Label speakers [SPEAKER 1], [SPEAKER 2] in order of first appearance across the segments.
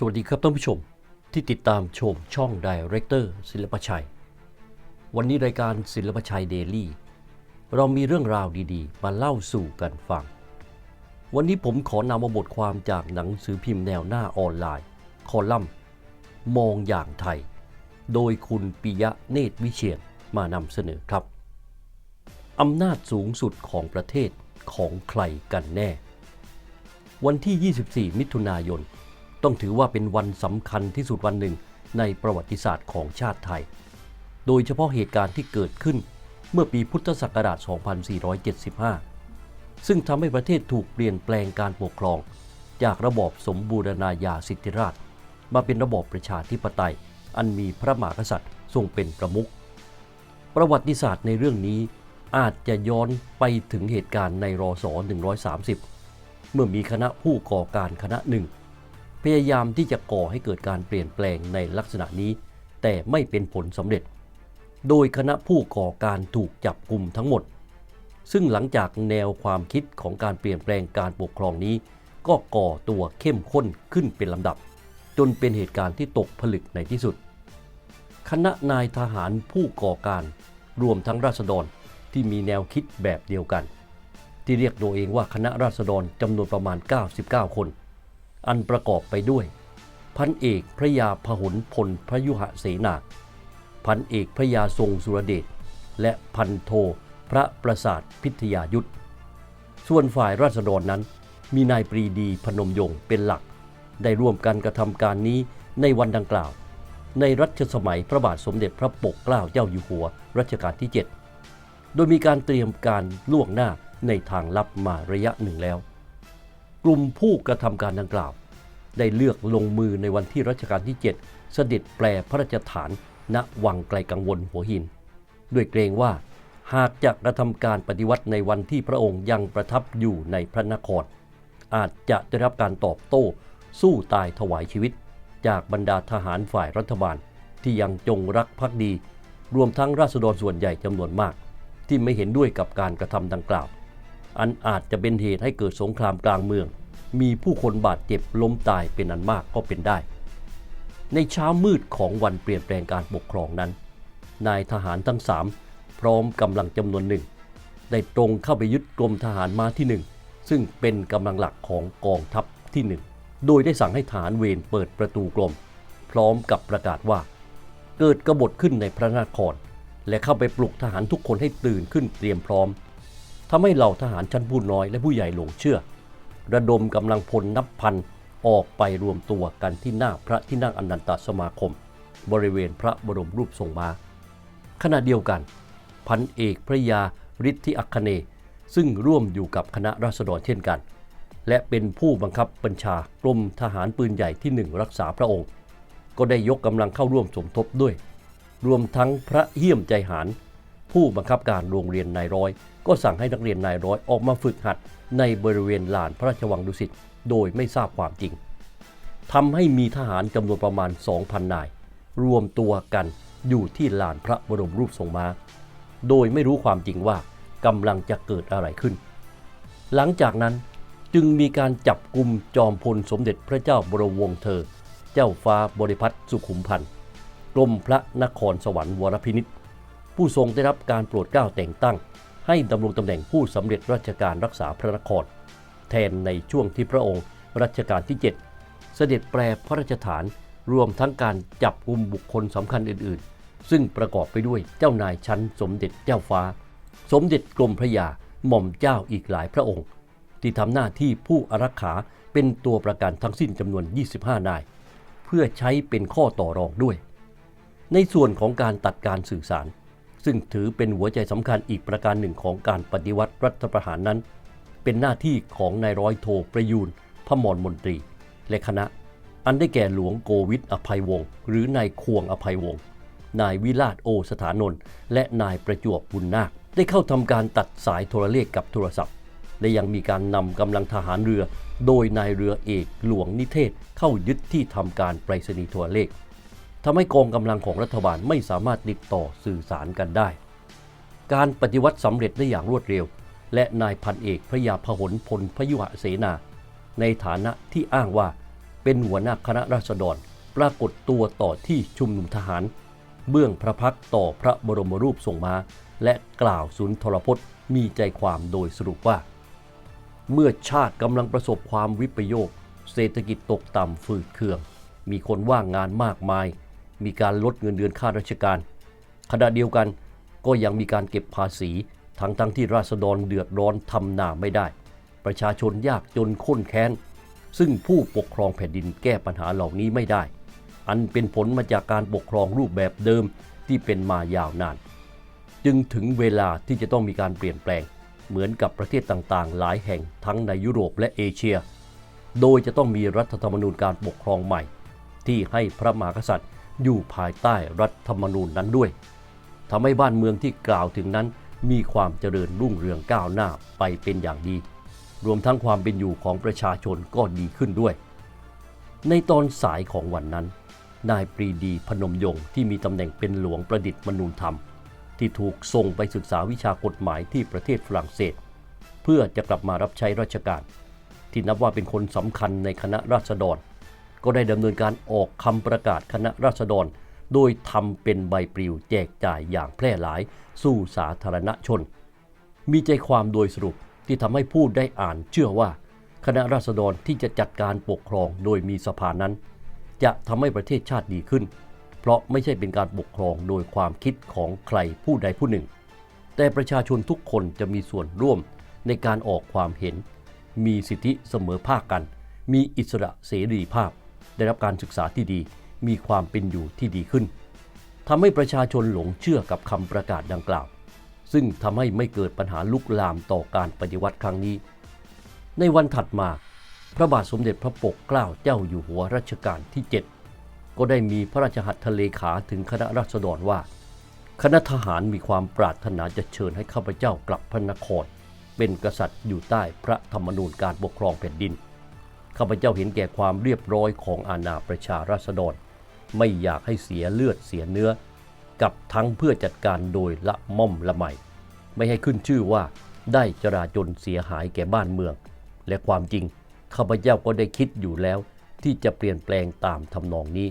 [SPEAKER 1] สวัสดีครับท่านผู้ชมที่ติดตามชมช่องดเรคเตอร์ศิลปชัย วันนี้รายการศิลปชัยเดลี่เรามีเรื่องราวดีๆ มาเล่าสู่กันฟัง วันนี้ผมขอนำเอาบทความจากหนังสือพิมพ์แนวหน้าออนไลน์ คอลัมน์ มองอย่างไทย โดยคุณปิยะเนตรวิเชียนมานำเสนอครับอำนาจสูงสุดของประเทศของใครกันแน่ วันที่ 24 มิถุนายน ต้องถือว่าเป็นวันสำคัญที่สุดวันหนึ่งในประวัติศาสตร์ของชาติไทย โดยเฉพาะเหตุการณ์ที่เกิดขึ้นเมื่อปีพุทธศักราช 2475 ซึ่งทำให้ประเทศถูกเปลี่ยนแปลงการปกครอง จากระบอบสมบูรณาญาสิทธิราช มาเป็นระบอบประชาธิปไตย อันมีพระมหากษัตริย์ทรงเป็นประมุข ประวัติศาสตร์ในเรื่องนี้อาจจะย้อนไปถึงเหตุการณ์ในรศ 130 เมื่อมีคณะผู้ก่อการคณะหนึ่ง พยายามที่จะก่อให้เกิดการเปลี่ยนแปลงในลักษณะนี้ แต่ไม่เป็นผลสำเร็จ โดยคณะผู้ก่อการถูกจับกลุ่มทั้งหมด ซึ่งหลังจากแนวความคิดของการเปลี่ยนแปลงการปกครองนี้ ก็ก่อตัวเข้มข้นขึ้นเป็นลำดับ จนเป็นเหตุการณ์ที่ตกผลึกในที่สุด คณะนายทหารผู้ก่อการรวมทั้งราษฎรที่มีแนวคิดแบบเดียวกัน ที่เรียกตัวเองว่าคณะราษฎรจำนวนประมาณ 99 คน อันประกอบไปด้วย พันเอกพระยาพหลพลพระยุหเสนา พันเอกพระยาทรงสุรเดช และพันโทพระประสาทพิทยายุทธส่วนฝ่ายราษฎรนั้น มีนายปรีดีพนมยงค์เป็นหลัก ได้ร่วมกันกระทำการนี้ในวันดังกล่าว ในรัชสมัยพระบาทสมเด็จพระปกเกล้าเจ้าอยู่หัวรัชกาลที่ 7 โดยมีการเตรียมการล่วงหน้าในทางลับมาระยะหนึ่งแล้ว ลุ่มผู้กระทำการดังกล่าว ได้เลือกลงมือในวันที่รัชกาลที่ 7 เสด็จแปลพระราชฐาน ณวังไกลกังวลหัวหิน ด้วยเกรงว่าหากจะกระทำการปฏิวัติในวันที่พระองค์ยังประทับอยู่ในพระนคร อาจจะได้รับการตอบโต้ สู้ตายถวายชีวิต จากบรรดาทหารฝ่ายรัฐบาลที่ยังจงรักภักดี รวมทั้งราษฎรส่วนใหญ่จำนวนมาก ที่ไม่เห็นด้วยกับการกระทำดังกล่าว อันอาจจะเป็นเหตุให้เกิดสงครามกลางเมือง มีผู้คนบาดเจ็บล้มตายเป็นอันมากก็เป็นได้ ในเช้ามืดของวันเปลี่ยนแปลงการปกครองนั้น นายทหารทั้งสามพร้อมกำลังจำนวนหนึ่ง ได้ตรงเข้าไปยึดกรมทหารมาที่หนึ่งซึ่งเป็นกำลังหลักของกองทัพที่หนึ่งโดยได้สั่งให้ทหารเวรเปิดประตูกรมพร้อมกับประกาศว่า เกิดกบฏขึ้นในพระนคร และเข้าไปปลุกทหารทุกคนให้ตื่นขึ้นเตรียมพร้อม ทำให้เหล่าทหารชั้นผู้น้อยและผู้ใหญ่หลงเชื่อ ระดมกำลังพลนับพันออกไปรวมตัวกันที่หน้าพระที่นั่งอนันตสมาคม บริเวณพระบรมรูปทรงม้าขณะเดียวกัน พันเอกพระยาฤทธิอัคเนย์ซึ่งร่วมอยู่กับคณะราษฎรเช่นกัน และเป็นผู้บังคับบัญชากรมทหารปืนใหญ่ที่หนึ่งรักษาพระองค์ ก็ได้ยกกำลังเข้าร่วมสมทบด้วย รวมทั้งพระเยี่ยมใจหาร ผู้บังคับการโรงเรียนนายร้อย ก็สั่งให้นักเรียนนายร้อยออกมาฝึกหัดในบริเวณลานพระราชวังดุสิตโดยไม่ทราบความจริงทำให้มีทหารจำนวนประมาณ 2,000 นาย รวมตัวกันอยู่ที่ลานพระบรมรูปทรงม้า โดยไม่รู้ความจริงว่ากำลังจะเกิดอะไรขึ้น หลังจากนั้นจึงมีการจับกลุ่มจอมพลสมเด็จพระเจ้าบรมวงศ์เธอ เจ้าฟ้าบริพัตรสุขุมพันธ์กรมพระนครสวรรค์วรพินิษ ผู้ทรงได้รับการโปรดเกล้าแต่งตั้ง ให้ดำรงตำแหน่งผู้สำเร็จราชการรักษาพระนคร แทนในช่วงที่พระองค์รัชกาลที่ 7 เสด็จแปรพระราชฐานรวมทั้งการจับกลุ่มบุคคลสำคัญอื่น ๆ ซึ่งประกอบไปด้วยเจ้านายชั้นสมเด็จเจ้าฟ้า สมเด็จกรมพระยาหม่อมเจ้าอีกหลายพระองค์ ที่ทำหน้าที่ผู้อารักขาเป็นตัวประกันทั้งสิ้นจำนวน 25 นาย เพื่อใช้เป็นข้อต่อรองด้วย ในส่วนของการตัดการสื่อสาร ซึ่งถือเป็นหัวใจสำคัญอีกประการหนึ่งของการปฏิวัติรัฐประหารนั้น เป็นหน้าที่ของนายร้อยโทประยูนพมรมนตรี และคณะ อันได้แก่หลวงโกวิทอภัยวงศ์หรือนายควงอภัยวงศ์นายวิราชโอสถานนท์และนายประจวบบุญนาค ได้เข้าทำการตัดสายโทรเลขกับโทรศัพท์ และยังมีการนำกำลังทหารเรือ โดยนายเรือเอกหลวงนิเทศเข้ายึดที่ทำการไปรษณีย์โทรเลข ทำให้กองกำลังของรัฐบาลไม่สามารถติดต่อสื่อสารกันได้ การปฏิวัติสำเร็จได้อย่างรวดเร็ว และนายพันเอกพระยาพหลพลพยุหเสนา ในฐานะที่อ้างว่าเป็นหัวหน้าคณะราษฎรปรากฏตัวต่อที่ชุมนุมทหาร เบื้องพระพักตร์ต่อพระบรมรูปทรงม้า และกล่าวสุนทรพจน์มีใจความโดยสรุปว่า เมื่อชาติกำลังประสบความวิปโยค เศรษฐกิจตกต่ำฝืดเคือง มีคนว่างงานมากมาย มีการลดเงินเดือนข้าราชการ ขณะเดียวกันก็ยังมีการเก็บภาษี ทั้งทั้งที่ราษฎรเดือดร้อนทำนาไม่ได้ ประชาชนยากจนข้นแค้น ซึ่งผู้ปกครองแผ่นดินแก้ปัญหาเหล่านี้ไม่ได้ อันเป็นผลมาจากการปกครองรูปแบบเดิมที่เป็นมายาวนาน จึงถึงเวลาที่จะต้องมีการเปลี่ยนแปลง เหมือนกับประเทศต่างๆ หลายแห่งทั้งในยุโรปและเอเชีย โดยจะต้องมีรัฐธรรมนูญการปกครองใหม่ ที่ให้พระมหากษัตริย์ อยู่ภายใต้รัฐธรรมนูญนั้นด้วยทำให้บ้านเมืองที่กล่าวถึงนั้น มีความเจริญรุ่งเรืองก้าวหน้าไปเป็นอย่างดี รวมทั้งความเป็นอยู่ของประชาชนก็ดีขึ้นด้วย ในตอนสายของวันนั้น นายปรีดีพนมยงค์ที่มีตำแหน่งเป็นหลวงประดิษฐ์มนูญธรรม ที่ถูกส่งไปศึกษาวิชากฎหมายที่ประเทศฝรั่งเศส เพื่อจะกลับมารับใช้ราชการ ที่นับว่าเป็นคนสำคัญในคณะราษฎร ก็ได้ดำเนินการออกคำประกาศคณะราษฎร โดยทำเป็นใบปลิวแจกจ่ายอย่างแพร่หลายสู่สาธารณชน มีใจความโดยสรุปที่ทำให้ผู้ได้อ่านเชื่อว่า คณะราษฎรที่จะจัดการปกครองโดยมีสภานั้น จะทำให้ประเทศชาติดีขึ้น เพราะไม่ใช่เป็นการปกครองโดยความคิดของใครผู้ใดผู้หนึ่ง แต่ประชาชนทุกคนจะมีส่วนร่วมในการออกความเห็น มีสิทธิเสมอภาคกัน มีอิสระเสรีภาพ ได้รับการศึกษาที่ดี มีความเป็นอยู่ที่ดีขึ้นทำให้ประชาชนหลงเชื่อกับคำประกาศดังกล่าว ซึ่งทำให้ไม่เกิดปัญหาลุกลามต่อการปฏิวัติครั้งนี้ ในวันถัดมา พระบาทสมเด็จพระปกเกล้าเจ้าอยู่หัวรัชกาลที่ 7 ก็ได้มีพระราชหัตถเลขาถึงคณะราษฎรว่า คณะทหารมีความปรารถนาจะเชิญให้ข้าพเจ้ากลับพระนคร เป็นกษัตริย์อยู่ใต้พระธรรมนูญการปกครองแผ่นดิน ข้าพเจ้าเห็นแก่ความเรียบร้อยของอาณาประชาราษฎร ไม่อยากให้เสียเลือดเสียเนื้อ กับทั้งเพื่อจัดการโดยละม่อมละไมไม่ให้ขึ้นชื่อว่าได้จราจนเสียหายแก่บ้านเมือง และความจริงข้าพเจ้าก็ได้คิดอยู่แล้ว ที่จะเปลี่ยนแปลงตามทำนองนี้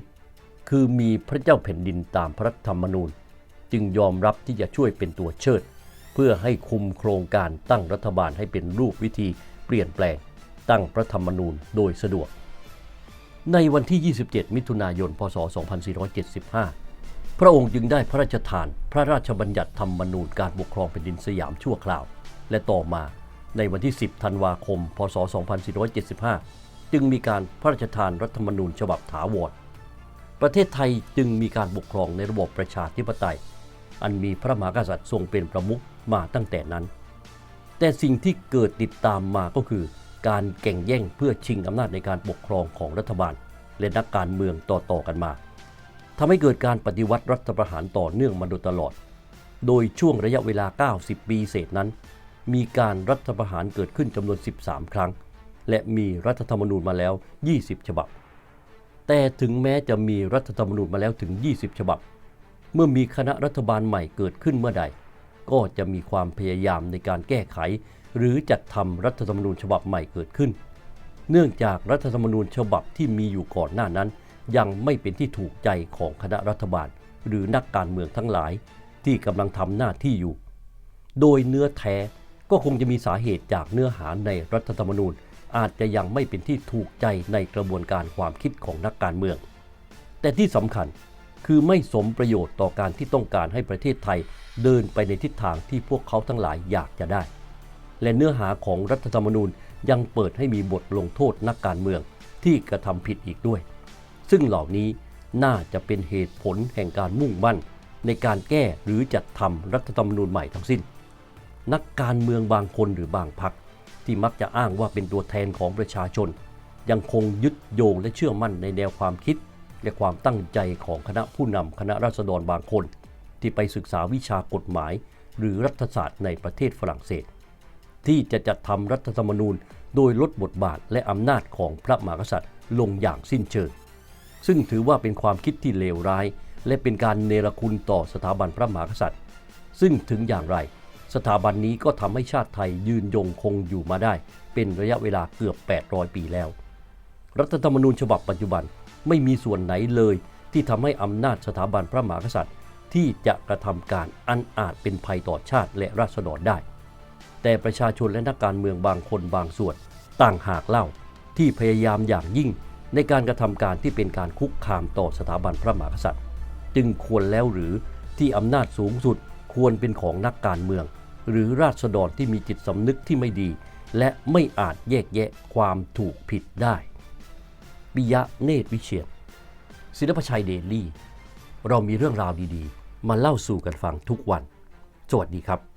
[SPEAKER 1] คือมีพระเจ้าแผ่นดินตามพระธรรมนูญ จึงยอมรับที่จะช่วยเป็นตัวเชิด เพื่อให้คุมโครงการตั้งรัฐบาลให้เป็นรูปวิธีเปลี่ยนแปลง ตั้งพระธรรมนูญโดยสะดวก ในวันที่ 27 มิถุนายน พศ 2475 พระองค์จึงได้พระราชทานพระราชบัญญัติธรรมนูญการปกครองแผ่นดินสยามชั่วคราว และต่อมาในวันที่ 10 ธันวาคม พศ 2475 จึงมีการพระราชทานรัฐธรรมนูญฉบับถาวร ประเทศไทยจึงมีการปกครองในระบบประชาธิปไตย อันมีพระมหากษัตริย์ทรงเป็นประมุขมาตั้งแต่นั้น แต่สิ่งที่เกิดติดตามมาก็คือ การแก่งแย่งเพื่อชิงอำนาจในการปกครองของรัฐบาล และนักการเมืองต่อๆกันมาทำให้เกิดการปฏิวัติรัฐประหารต่อเนื่องมาโดยตลอด โดยช่วงระยะเวลา 90 ปีเศษนั้น มีการรัฐประหารเกิดขึ้นจำนวน 13 ครั้ง และมีรัฐธรรมนูญมาแล้ว 20 ฉบับ แต่ถึงแม้จะมีรัฐธรรมนูญมาแล้วถึง 20 ฉบับ เมื่อมีคณะรัฐบาลใหม่เกิดขึ้นเมื่อใด ก็จะมีความพยายามในการแก้ไขหรือจัดทำรัฐธรรมนูญฉบับใหม่เกิดขึ้น เนื่องจากรัฐธรรมนูญฉบับที่มีอยู่ก่อนหน้านั้น ยังไม่เป็นที่ถูกใจของคณะรัฐบาล หรือนักการเมืองทั้งหลายที่กำลังทำหน้าที่อยู่ โดยเนื้อแท้ก็คงจะมีสาเหตุจากเนื้อหาในรัฐธรรมนูญอาจจะยังไม่เป็นที่ถูกใจในกระบวนการความคิดของนักการเมือง แต่ที่สำคัญคือไม่สมประโยชน์ต่อการที่ต้องการให้ประเทศไทยเดินไปในทิศทางที่พวกเขาทั้งหลายอยากจะได้ และเนื้อหาของรัฐธรรมนูญยังเปิดให้มีบทลงโทษนักการเมืองที่กระทำผิดอีกด้วย ซึ่งเหล่านี้น่าจะเป็นเหตุผลแห่งการมุ่งมั่น ในการแก้หรือจัดทำรัฐธรรมนูญใหม่ทั้งสิ้น นักการเมืองบางคนหรือบางพรรคที่มักจะอ้างว่าเป็นตัวแทนของประชาชน ยังคงยึดโยงและเชื่อมั่นในแนวความคิด และความตั้งใจของคณะผู้นำคณะราษฎรบางคน ที่ไปศึกษาวิชากฎหมาย หรือรัฐศาสตร์ในประเทศฝรั่งเศส ที่จะจัดทำรัฐธรรมนูญ โดยลดบทบาทและอำนาจของพระมหากษัตริย์ลงอย่างสิ้นเชิง ซึ่งถือว่าเป็นความคิดที่เลวร้าย และเป็นการเนรคุณต่อสถาบันพระมหากษัตริย์ ซึ่งถึงอย่างไรสถาบันนี้ก็ทำให้ชาติไทยยืนยงคงอยู่มาได้ เป็นระยะเวลาเกือบ 800 ปีแล้ว รัฐธรรมนูญฉบับปัจจุบันไม่มีส่วนไหนเลยที่ทำให้อำนาจสถาบันพระมหากษัตริย์ ที่จะกระทำการอันอาจเป็นภัยต่อชาติและราษฎรได้ แต่ประชาชนและนักการเมืองบางคนบางส่วน ต่างหากเล่าที่พยายามอย่างยิ่งในการกระทำการที่เป็นการคุกคามต่อสถาบันพระมหากษัตริย์ จึงควรแล้วหรือที่อำนาจสูงสุดควรเป็นของนักการเมือง หรือราษฎรที่มีจิตสำนึกที่ไม่ดี และไม่อาจแยกแยะความถูกผิดได้ปิยะเนตรวิเชียรศิลปชัยเดลี่ เรามีเรื่องราวดีๆ มาเล่าสู่กันฟังทุกวัน สวัสดีครับ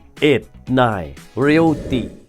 [SPEAKER 1] 8, 9, Realty.